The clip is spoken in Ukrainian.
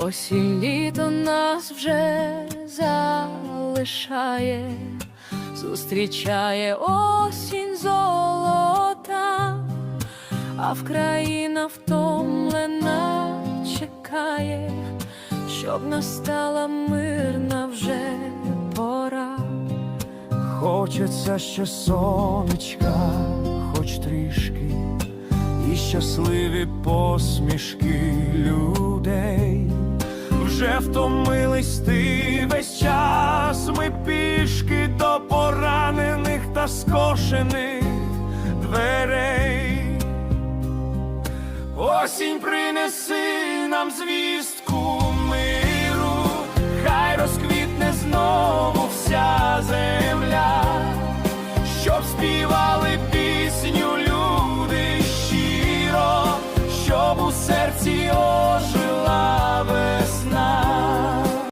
Осінь літо нас вже залишає, зустрічає осінь золота, а Вкраїна втомлена чекає, щоб настала мирна вже пора. Хочеться ще сонечка, хоч трішки, і щасливі посмішки людей втомились ти весь час ми пішки до поранених та скошених дверей. Осінь принеси нам звістку миру, хай розквітне знову вся земля, щоб співати.